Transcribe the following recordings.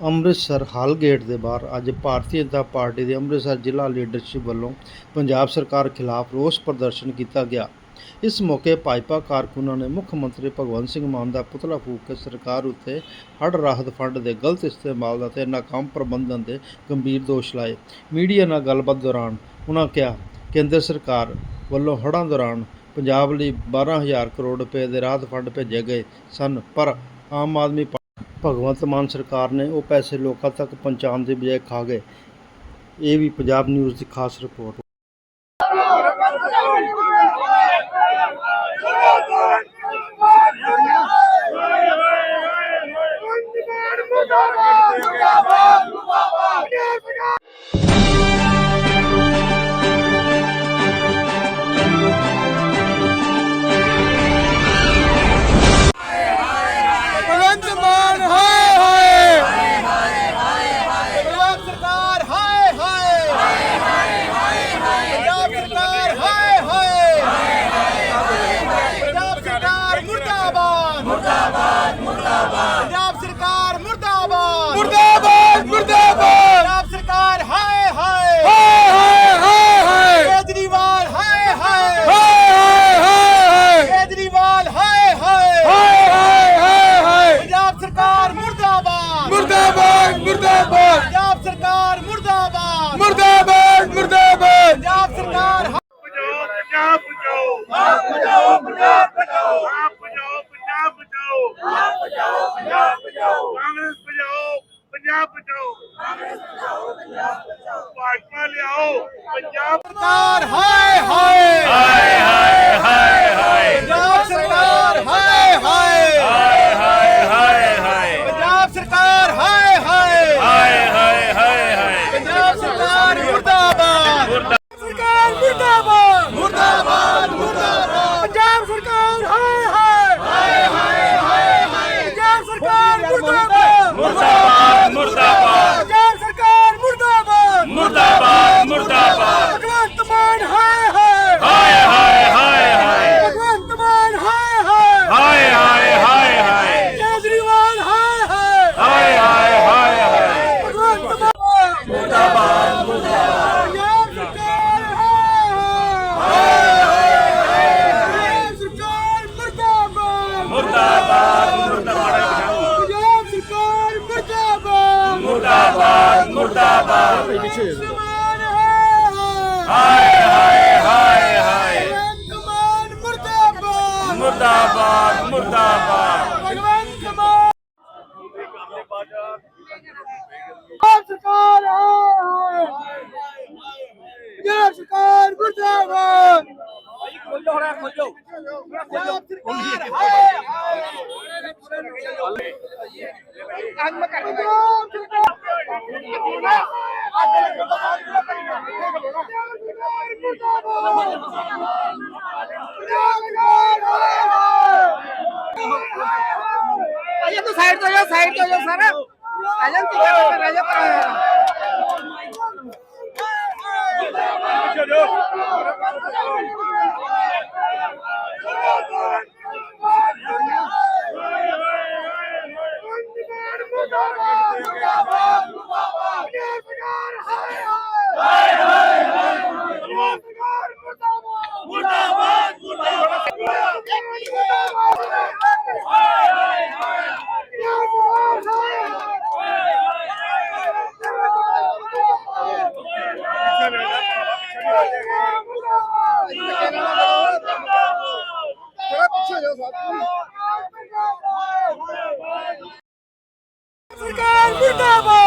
ਅੰਮ੍ਰਿਤਸਰ ਹਾਲ gate ਦੇ ਬਾਹਰ ਅੱਜ ਭਾਰਤੀ ਜਨਤਾ ਪਾਰਟੀ ਦੇ ਅੰਮ੍ਰਿਤਸਰ ਜ਼ਿਲ੍ਹਾ ਲੀਡਰਸ਼ਿਪ ਵੱਲੋਂ ਪੰਜਾਬ ਸਰਕਾਰ ਖਿਲਾਫ ਰੋਸ ਪ੍ਰਦਰਸ਼ਨ ਕੀਤਾ ਗਿਆ। ਇਸ ਮੌਕੇ ਭਾਜਪਾ ਕਾਰਕੁਨਾਂ ਨੇ ਮੁੱਖ ਮੰਤਰੀ ਭਗਵੰਤ ਸਿੰਘ ਮਾਨ ਦਾ ਪੁਤਲਾ ਫੂਕ ਕੇ ਸਰਕਾਰ ਉੱਤੇ ਹੜ ਰਾਹਤ ਫੰਡ ਦੇ ਗਲਤ ਇਸਤੇਮਾਲ ਅਤੇ ਨਾਕਾਮ ਪ੍ਰਬੰਧਨ ਦੇ ਗੰਭੀਰ ਦੋਸ਼ ਲਾਏ। ਮੀਡੀਆ ਨਾਲ ਗੱਲਬਾਤ ਦੌਰਾਨ ਉਹਨਾਂ ਕਿਹਾ, ਕੇਂਦਰ ਸਰਕਾਰ ਵੱਲੋਂ ਹੜ੍ਹਾਂ ਦੌਰਾਨ ਪੰਜਾਬ ਲਈ 12000 ਕਰੋੜ ਰੁਪਏ ਦੇ ਰਾਹਤ ਫੰਡ ਭੇਜੇ ਗਏ ਸਨ, ਪਰ ਆਮ ਆਦਮੀ ਭਗਵੰਤ ਮਾਨ ਸਰਕਾਰ ਨੇ ਉਹ ਪੈਸੇ ਲੋਕਾਂ ਤੱਕ ਪਹੁੰਚਾਉਣ ਦੇ ਬਜਾਏ ਖਾ ਗਏ ਇਹ ਵੀ ਪੰਜਾਬ ਨਿਊਜ਼ ਦੀ ਖਾਸ ਰਿਪੋਰਟ Vamos lá! Aye. राजन तिथे राजा पण জিন্দাবাদ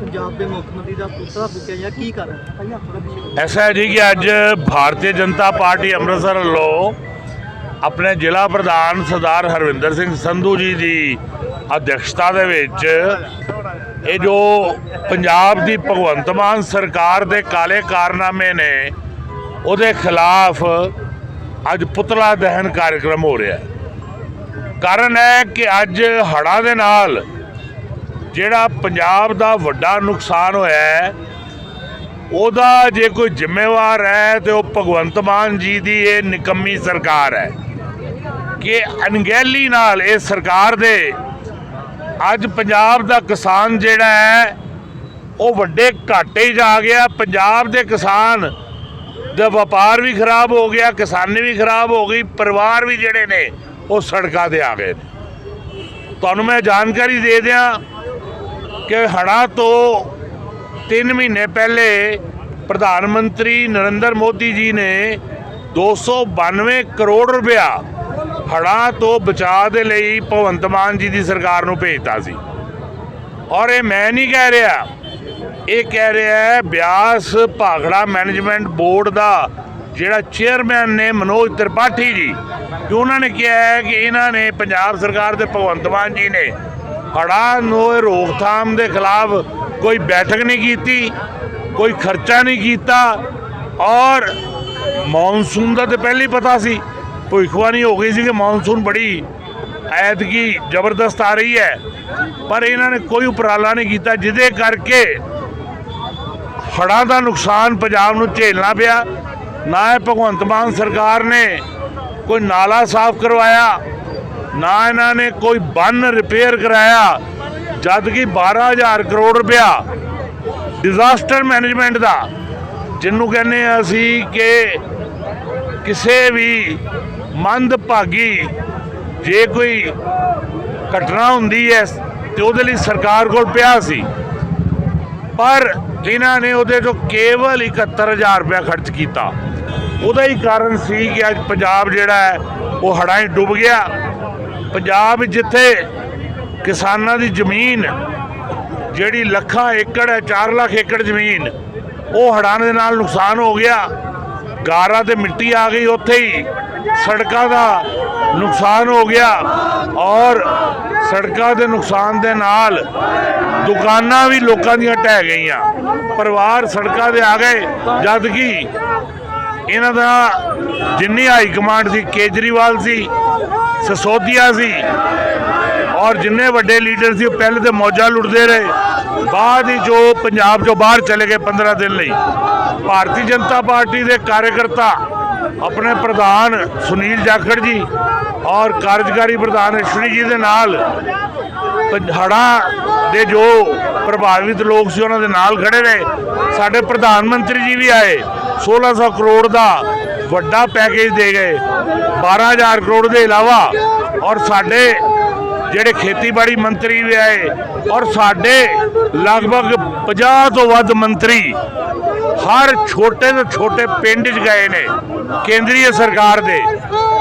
ਪੰਜਾਬ ਦੇ ਮੁੱਖ ਮੰਤਰੀ ਦਾ ਪੁੱਤਰਾ ਫੁੱਕਿਆ ਐਸਾ ਹੈ ਜੀ ਕਿ ਅੱਜ ਭਾਰਤੀ ਜਨਤਾ ਪਾਰਟੀ ਅੰਮ੍ਰਿਤਸਰ ਲੋ ਆਪਣੇ ਜ਼ਿਲ੍ਹਾ ਪ੍ਰਧਾਨ ਸਰਦਾਰ ਹਰਵਿੰਦਰ ਸਿੰਘ ਸੰਧੂ ਜੀ ਦੀ ਅਧਿਕਸ਼ਤਾ ਦੇ ਵਿੱਚ ਇਹ ਜੋ ਪੰਜਾਬ ਦੀ ਭਗਵੰਤ ਮਾਨ ਸਰਕਾਰ ਦੇ ਕਾਲੇ ਕਾਰਨਾਮੇ ਨੇ, ਉਹਦੇ ਖਿਲਾਫ ਅੱਜ ਪੁਤਲਾ ਦਹਨ ਕਾਰਜਕ੍ਰਮ ਹੋ ਰਿਹਾ ਕਾਰਨ ਹੈ ਕਿ ਅੱਜ ਹੜ੍ਹਾਂ ਦੇ ਨਾਲ ਜਿਹੜਾ ਪੰਜਾਬ ਦਾ ਵੱਡਾ ਨੁਕਸਾਨ ਹੋਇਆ ਹੈ, ਉਹਦਾ ਜੇ ਕੋਈ ਜ਼ਿੰਮੇਵਾਰ ਹੈ ਤੇ ਉਹ ਭਗਵੰਤ ਮਾਨ ਜੀ ਦੀ ਇਹ ਨਿਕੰਮੀ ਸਰਕਾਰ ਹੈ ਕਿ ਅਣਗਹਿਲੀ ਨਾਲ ਇਹ ਸਰਕਾਰ ਦੇ ਅੱਜ ਪੰਜਾਬ ਦਾ ਕਿਸਾਨ ਜਿਹੜਾ ਹੈ, ਉਹ ਵੱਡੇ ਘਾਟੇ 'ਚ ਆ ਗਿਆ। ਪੰਜਾਬ ਦੇ ਕਿਸਾਨ ਦਾ ਵਪਾਰ ਵੀ ਖਰਾਬ ਹੋ ਗਿਆ, ਕਿਸਾਨੀ ਵੀ ਖਰਾਬ ਹੋ ਗਈ, ਪਰਿਵਾਰ ਵੀ ਜਿਹੜੇ ਨੇ, ਉਹ ਸੜਕਾਂ ਤੇ ਆ ਗਏ ਨੇ। ਤੁਹਾਨੂੰ ਮੈਂ ਜਾਣਕਾਰੀ ਦੇ ਦਿਆਂ ਕਿ ਹੜ੍ਹਾਂ ਤੋਂ 3 ਮਹੀਨੇ ਪਹਿਲੇ ਪ੍ਰਧਾਨ ਮੰਤਰੀ ਨਰਿੰਦਰ ਮੋਦੀ ਜੀ ਨੇ 292 ਕਰੋੜ ਰੁਪਇਆ ਹੜ੍ਹਾਂ ਤੋਂ ਬਚਾਅ ਦੇ ਲਈ ਭਗਵੰਤ ਮਾਨ ਜੀ ਦੀ ਸਰਕਾਰ ਨੂੰ ਭੇਜਤਾ ਸੀ। ਔਰ ਇਹ ਮੈਂ ਨਹੀਂ ਕਹਿ ਰਿਹਾ। ਇਹ ਕਹਿ ਰਿਹਾ ਹੈ ਬਿਆਸ ਭਾਖੜਾ ਮੈਨੇਜਮੈਂਟ ਬੋਰਡ ਦਾ ਜਿਹੜਾ ਚੇਅਰਮੈਨ ਨੇ ਮਨੋਜ ਤ੍ਰਿਪਾਠੀ ਜੀ, ਕਿ ਉਹਨਾਂ ਨੇ ਕਿਹਾ ਹੈ ਕਿ ਇਹਨਾਂ ਨੇ ਪੰਜਾਬ ਸਰਕਾਰ ਦੇ ਭਗਵੰਤ ਮਾਨ ਜੀ ਨੇ ਹੜ੍ਹਾਂ ਨੂੰ ਰੋਕਥਾਮ ਦੇ ਖਿਲਾਫ ਕੋਈ ਬੈਠਕ ਨਹੀਂ ਕੀਤੀ, ਕੋਈ ਖਰਚਾ ਨਹੀਂ ਕੀਤਾ। ਔਰ ਮੌਨਸੂਨ ਦਾ ਤੇ ਪਹਿਲੇ ਹੀ ਪਤਾ ਸੀ ਭਵਿੱਖਬਾਣੀ ਹੋ ਗਈ ਸੀ ਕਿ ਮੌਨਸੂਨ ਬੜੀ ਐਤਕੀ ਜ਼ਬਰਦਸਤ ਆ ਰਹੀ ਹੈ। ਪਰ ਇਹਨਾਂ ਨੇ ਕੋਈ ਉਪਰਾਲਾ ਨਹੀਂ ਕੀਤਾ, ਜਿਹਦੇ ਕਰਕੇ ਹੜ੍ਹਾਂ ਦਾ ਨੁਕਸਾਨ ਪੰਜਾਬ ਨੂੰ ਝੇਲਣਾ ਪਿਆ। ਨਾ ਇਹ ਭਗਵੰਤ ਮਾਨ ਸਰਕਾਰ ਨੇ ਕੋਈ ਨਾਲਾ ਸਾਫ਼ ਕਰਵਾਇਆ, ਨਾ ਇਹਨਾਂ ਨੇ ਕੋਈ ਬੰਨ ਰਿਪੇਅਰ ਕਰਾਇਆ ਜਦ ਕਿ 12000 ਕਰੋੜ ਰੁਪਇਆ ਡਿਜ਼ਾਸਟਰ ਮੈਨੇਜਮੈਂਟ ਦਾ, ਜਿਹਨੂੰ ਕਹਿੰਦੇ ਆ ਅਸੀਂ ਕਿ ਕਿਸੇ ਵੀ ਮੰਦਭਾਗੀ ਜੇ ਕੋਈ ਘਟਨਾ ਹੁੰਦੀ ਹੈ ਤੇ ਉਹਦੇ ਲਈ ਸਰਕਾਰ ਕੋਲ ਪਿਆ ਸੀ। ਪਰ ਇਹਨਾਂ ਨੇ ਉਹਦੇ ਤੋਂ ਕੇਵਲ 71000 ਰੁਪਇਆ ਖਰਚ ਕੀਤਾ। ਉਹਦਾ ਹੀ ਕਾਰਨ ਸੀ ਕਿ ਅੱਜ ਪੰਜਾਬ ਜਿਹੜਾ ਹੈ ਉਹ ਹੜ੍ਹਾਂ 'ਚ ਡੁੱਬ ਗਿਆ। ਪੰਜਾਬ ਜਿੱਥੇ ਕਿਸਾਨਾਂ ਦੀ ਜ਼ਮੀਨ, ਜਿਹੜੀ ਲੱਖਾਂ ਏਕੜ ਹੈ 4 ਲੱਖ ਏਕੜ ਜ਼ਮੀਨ, ਉਹ ਹੜ੍ਹਾਂ ਦੇ ਨਾਲ ਨੁਕਸਾਨ ਹੋ ਗਿਆ। ਗਾਰਾ ਤੇ ਮਿੱਟੀ ਆ ਗਈ ਉੱਥੇ ਹੀ। ਸੜਕਾਂ ਦਾ ਨੁਕਸਾਨ ਹੋ ਗਿਆ ਔਰ ਸੜਕਾਂ ਦੇ ਨੁਕਸਾਨ ਦੇ ਨਾਲ ਦੁਕਾਨਾਂ ਵੀ ਲੋਕਾਂ ਦੀਆਂ ਢਹਿ ਗਈਆਂ। ਪਰਿਵਾਰ ਸੜਕਾਂ ਦੇ ਆ ਗਏ, ਜਦ ਕਿ ਇਹਨਾਂ ਦਾ ਜਿੰਨੀ ਹਾਈ ਕਮਾਂਡ ਸੀ, ਕੇਜਰੀਵਾਲ ਸੀ, ਸਸੋਦੀਆ ਸੀ ਔਰ ਜਿੰਨੇ ਵੱਡੇ ਲੀਡਰ ਸੀ, ਉਹ ਪਹਿਲੇ ਤੇ ਮੌਜਾਂ ਲੁੱਟਦੇ ਰਹੇ। ਬਾਅਦ ਹੀ ਜੋ ਪੰਜਾਬ ਚੋਂ ਬਾਹਰ ਚਲੇ ਗਏ 15 ਦਿਨ ਲਈ। ਭਾਰਤੀ ਜਨਤਾ ਪਾਰਟੀ ਦੇ ਕਾਰਜਕਰਤਾ ਆਪਣੇ ਪ੍ਰਧਾਨ ਸੁਨੀਲ ਜਾਖੜ ਜੀ ਔਰ ਕਾਰਜਕਾਰੀ ਪ੍ਰਧਾਨ ਅਸ਼ਵਨੀ ਜੀ ਦੇ ਨਾਲ ਹੜ੍ਹਾਂ ਦੇ ਜੋ ਪ੍ਰਭਾਵਿਤ ਲੋਕ ਸੀ ਉਹਨਾਂ ਦੇ ਨਾਲ ਖੜੇ ਰਹੇ। ਸਾਡੇ ਪ੍ਰਧਾਨ ਮੰਤਰੀ ਜੀ ਵੀ ਆਏ। 1600 ਕਰੋੜ ਦਾ ਵੱਡਾ ਪੈਕੇਜ ਦੇ ਗਏ। 12000 ਕਰੋੜ ਦੇ ਇਲਾਵਾ ਔਰ ਸਾਡੇ ਜਿਹੜੇ ਖੇਤੀਬਾੜੀ ਮੰਤਰੀ ਵੀ ਆਏ ਔਰ ਸਾਡੇ ਲਗਭਗ 50 ਤੋਂ ਵੱਧ ਮੰਤਰੀ ਹਰ ਛੋਟੇ ਤੋਂ ਛੋਟੇ ਪਿੰਡ 'ਚ ਗਏ ਨੇ। ਕੇਂਦਰੀ ਸਰਕਾਰ ਦੇ।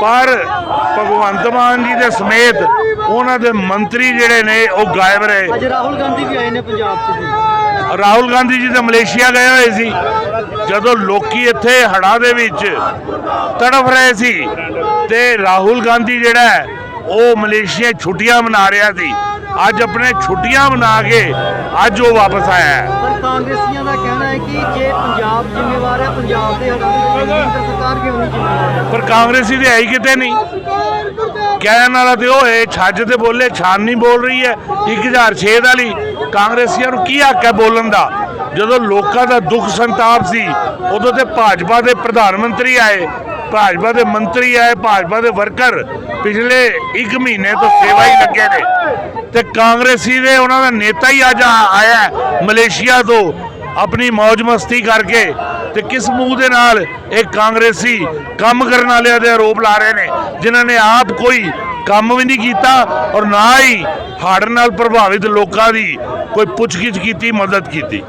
ਪਰ ਭਗਵੰਤ ਮਾਨ ਜੀ ਦੇ ਸਮੇਤ ਉਹਨਾਂ ਦੇ ਮੰਤਰੀ ਜਿਹੜੇ ਨੇ ਉਹ ਗਾਇਬ ਰਹੇ। ਅੱਜ ਰਾਹੁਲ ਗਾਂਧੀ ਵੀ ਆਏ ਨੇ ਪੰਜਾਬ 'ਚ ਜੀ। ਰਾਹੁਲ ਗਾਂਧੀ ਜੀ ਤਾਂ ਮਲੇਸ਼ੀਆ ਗਏ ਹੋਏ ਸੀ। ਜਦੋਂ ਲੋਕੀ ਇੱਥੇ ਹੜ੍ਹਾਂ ਦੇ ਵਿੱਚ ਤੜਫ ਰਹੇ ਸੀ ਤੇ ਰਾਹੁਲ ਗਾਂਧੀ ਜਿਹੜਾ ਉਹ ਮਲੇਸ਼ੀਆ ਛੁੱਟੀਆਂ ਮਨਾ ਰਿਹਾ ਸੀ। ਅੱਜ ਆਪਣੇ ਛੁੱਟੀਆਂ ਮਨਾ ਕੇ ਅੱਜ ਉਹ ਵਾਪਸ ਆਇਆ ਹੈ। ਕਾਂਗਰਸੀਆਂ ਦਾ ਕਹਿਣਾ ਹੈ ਕਿ ਜੇ ਪੰਜਾਬ ਜ਼ਿੰਮੇਵਾਰ ਹੈ, ਪੰਜਾਬ ਦੇ ਹੜ੍ਹਾਂ ਕੇਂਦਰ ਸਰਕਾਰ ਕਿਉਂ ਨਹੀਂ ਜ਼ਿੰਮੇਵਾਰ? ਹੈ ਪਰ ਕਾਂਗਰਸੀ ਤੇ ਹੈ ਹੀ ਕਿਤੇ ਨਹੀਂ? ਕਹਿਣ ਵਾਲਾ ਤੇ ਉਹ ਹੈ, ਛੱਜ ਤੇ ਬੋਲੇ, ਛਾਨ ਨਹੀਂ ਬੋਲ ਰਹੀ ਹੈ 1006 ਵਾਲੀ ਕਾਂਗਰਸੀਆਂ ਨੂੰ ਕੀ ਹੱਕ ਹੈ ਬੋਲਣ ਦਾ? ਜਦੋਂ ਲੋਕਾਂ ਦਾ ਦੁੱਖ ਸੰਤਾਪ ਸੀ, ਉਦੋਂ ਤੇ ਭਾਜਪਾ ਦੇ ਪ੍ਰਧਾਨ ਮੰਤਰੀ ਆਏ। ਭਾਜਪਾ ਦੇ ਮੰਤਰੀ ਆਏ, ਭਾਜਪਾ ਦੇ ਵਰਕਰ ਪਿਛਲੇ 1 ਮਹੀਨੇ ਤੋਂ ਸੇਵਾ ਹੀ ਲੱਗੇ ਨੇ। ਤੇ ਕਾਂਗਰਸੀ ਦੇ ਉਹਨਾਂ ਦਾ ਨੇਤਾ ਹੀ ਅੱਜ ਆ- ਆਇਆ ਮਲੇਸ਼ੀਆ ਤੋਂ, ਆਪਣੀ ਮौज ਮਸਤੀ ਕਰਕੇ। ਤੇ ਕਿਸ ਮੂੰਹ ਦੇ ਨਾਲ ਇਹ ਕਾਂਗਰਸੀ ਕੰਮ ਕਰਨ ਵਾਲਿਆਂ ਦੇ ਆਰੋਪ ਲਾ ਰਹੇ ਨੇ, ਜਿਨ੍ਹਾਂ ਨੇ ਆਪ ਕੋਈ ਕੰਮ ਵੀ ਨਹੀਂ ਕੀਤਾ ਔਰ ਨਾ ਹੀ ਹੜ੍ਹ ਨਾਲ ਪ੍ਰਭਾਵਿਤ ਲੋਕਾਂ ਦੀ ਕੋਈ ਪੁੱਛਗਿੱਛ ਕੀਤੀ, ਮਦਦ ਕੀਤੀ।